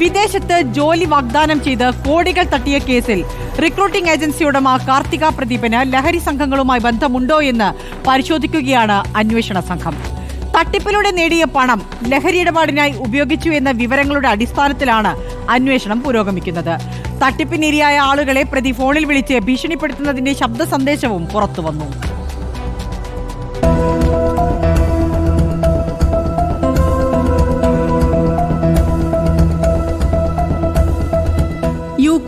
വിദേശത്ത് ജോലി വാഗ്ദാനം ചെയ്ത് കോടികൾ തട്ടിയ കേസിൽ റിക്രൂട്ടിംഗ് ഏജൻസി ഉടമ കാർത്തിക പ്രദീപന് ലഹരി സംഘങ്ങളുമായി ബന്ധമുണ്ടോ എന്ന് പരിശോധിക്കുകയാണ് അന്വേഷണ സംഘം. തട്ടിപ്പിലൂടെ നേടിയ പണം ലഹരി ഇടപാടിനായി ഉപയോഗിച്ചു എന്ന വിവരങ്ങളുടെ അടിസ്ഥാനത്തിലാണ് അന്വേഷണം പുരോഗമിക്കുന്നത്. തട്ടിപ്പിനിരയായ ആളുകളെ പ്രതി ഫോണിൽ വിളിച്ച് ഭീഷണിപ്പെടുത്തുന്നതിന്റെ ശബ്ദ സന്ദേശവും പുറത്തുവന്നു.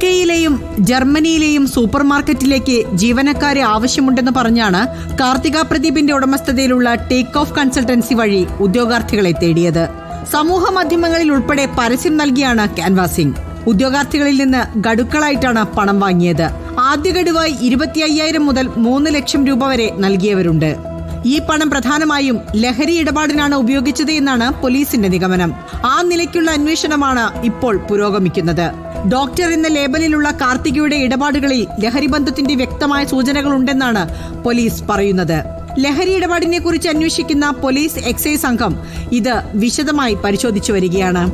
യു കെയിലെയും ജർമ്മനിയിലെയും സൂപ്പർ മാർക്കറ്റിലേക്ക് ജീവനക്കാരെ ആവശ്യമുണ്ടെന്ന് പറഞ്ഞാണ് കാർത്തിക പ്രദീപിന്റെ ഉടമസ്ഥതയിലുള്ള ടേക്ക് ഓഫ് കൺസൾട്ടൻസി വഴി ഉദ്യോഗാർത്ഥികളെ തേടിയത്. സമൂഹ മാധ്യമങ്ങളിൽ ഉൾപ്പെടെ പരസ്യം നൽകിയാണ് ക്യാൻവാസിംഗ് ഉദ്യോഗാർത്ഥികളിൽ നിന്ന് ഗഡുക്കളായിട്ടാണ് പണം വാങ്ങിയത്. ആദ്യ ഗഡുവായി ഇരുപത്തി അയ്യായിരം മുതൽ മൂന്ന് ലക്ഷം രൂപ വരെ നൽകിയവരുണ്ട്. ഈ പണം പ്രധാനമായും ലഹരി ഇടപാടിനാണ് ഉപയോഗിച്ചത് എന്നാണ് പോലീസിന്റെ നിഗമനം. ആ നിലയ്ക്കുള്ള അന്വേഷണമാണ് ഇപ്പോൾ പുരോഗമിക്കുന്നത്. ഡോക്ടർ എന്ന ലേബലിലുള്ള കാർത്തികയുടെ ഇടപാടുകളിൽ ലഹരി ബന്ധത്തിന്റെ വ്യക്തമായ സൂചനകളുണ്ടെന്നാണ് പോലീസ് പറയുന്നത്. ലഹരി ഇടപാടിനെ കുറിച്ച് അന്വേഷിക്കുന്ന പോലീസ് എക്സൈസ് സംഘം ഇത് വിശദമായി പരിശോധിച്ചു വരികയാണ്.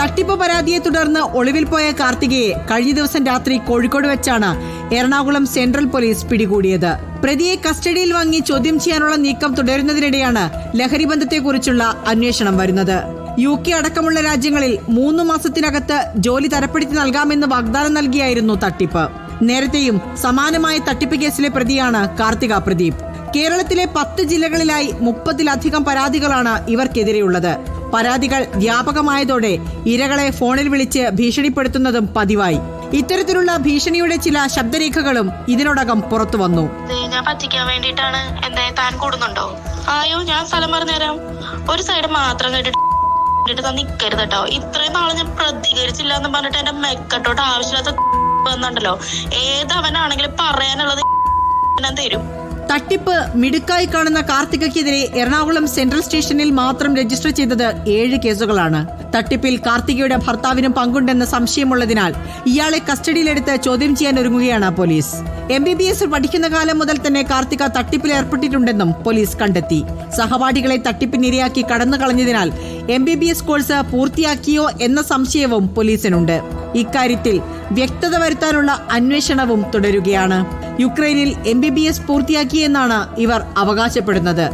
തട്ടിപ്പ് പരാതിയെ തുടർന്ന് ഒളിവിൽ പോയ കാർത്തികയെ കഴിഞ്ഞ ദിവസം രാത്രി കോഴിക്കോട് വെച്ചാണ് എറണാകുളം സെൻട്രൽ പോലീസ് പിടികൂടിയത്. പ്രതിയെ കസ്റ്റഡിയിൽ വാങ്ങി ചോദ്യം ചെയ്യാനുള്ള നീക്കം തുടരുന്നതിനിടെയാണ് ലഹരി ബന്ധത്തെക്കുറിച്ചുള്ള അന്വേഷണം വരുന്നത്. യു കെ അടക്കമുള്ള രാജ്യങ്ങളിൽ മൂന്ന് മാസത്തിനകത്ത് ജോലി തരപ്പെടുത്തി നൽകാമെന്ന് വാഗ്ദാനം നൽകിയായിരുന്നു തട്ടിപ്പ്. നേരത്തെയും സമാനമായ തട്ടിപ്പ് കേസിലെ പ്രതിയാണ് കാർത്തിക പ്രദീപ്. കേരളത്തിലെ പത്ത് ജില്ലകളിലായി മുപ്പതിലധികം പരാതികളാണ് ഇവർക്കെതിരെയുള്ളത്. പരാതികൾ വ്യാപകമായതോടെ ഇരകളെ ഫോണിൽ വിളിച്ച് ഭീഷണിപ്പെടുത്തുന്നതും പതിവായി. ഇത്തരത്തിലുള്ള ഭീഷണിയുടെ ചില ശബ്ദരേഖകളും ഇതിനോടകം പുറത്തു വന്നു. ഞാൻ പറ്റിക്കാൻ ഞാൻ സ്ഥലം ഒരു സൈഡ് മാത്രം കേട്ടിട്ട് ഞാൻ എന്ന് പറഞ്ഞിട്ട് ഏതവനാണെങ്കിലും പറയാനുള്ളത് തരും. തട്ടിപ്പ് മിടുക്കായി കാണുന്ന കാർത്തികയ്ക്കെതിരെ എറണാകുളം സെൻട്രൽ സ്റ്റേഷനിൽ മാത്രം രജിസ്റ്റർ ചെയ്തത് ഏഴ് കേസുകളാണ്. തട്ടിപ്പിൽ കാർത്തികയുടെ ഭർത്താവിനും പങ്കുണ്ടെന്ന സംശയമുള്ളതിനാൽ ഇയാളെ കസ്റ്റഡിയിലെടുത്ത് ചോദ്യം ചെയ്യാൻ ഒരുങ്ങുകയാണ് police. M B B S പഠിക്കുന്ന കാലം മുതൽ തന്നെ കാർത്തിക തട്ടിപ്പിൽ ഏർപ്പെട്ടിട്ടുണ്ടെന്നും പോലീസ് കണ്ടെത്തി. സഹപാഠികളെ തട്ടിപ്പിനിരയാക്കി കടന്നു കളഞ്ഞതിനാൽ M B B S course പൂർത്തിയാക്കിയോ എന്ന സംശയവും പോലീസിനുണ്ട്. ഇക്കാര്യത്തിൽ വ്യക്തത വരുത്താനുള്ള അന്വേഷണവും തുടരുകയാണ്. യുക്രൈനിൽ എം ബി ബി എസ് പൂർത്തിയാക്കിയെന്നാണ് ഇവർ അവകാശപ്പെടുന്നത്.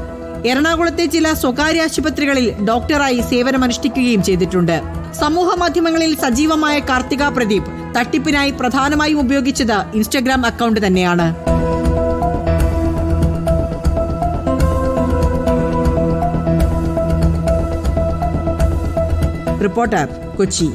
എറണാകുളത്തെ ചില സ്വകാര്യ ആശുപത്രികളിൽ ഡോക്ടറായി സേവനമനുഷ്ഠിക്കുകയും ചെയ്തിട്ടുണ്ട്. സമൂഹ മാധ്യമങ്ങളിൽ സജീവമായ കാർത്തിക പ്രദീപ് തട്ടിപ്പിനായി പ്രധാനമായും ഉപയോഗിച്ചത് ഇൻസ്റ്റഗ്രാം അക്കൗണ്ട് തന്നെയാണ്. റിപ്പോർട്ടർ കൊച്ചി.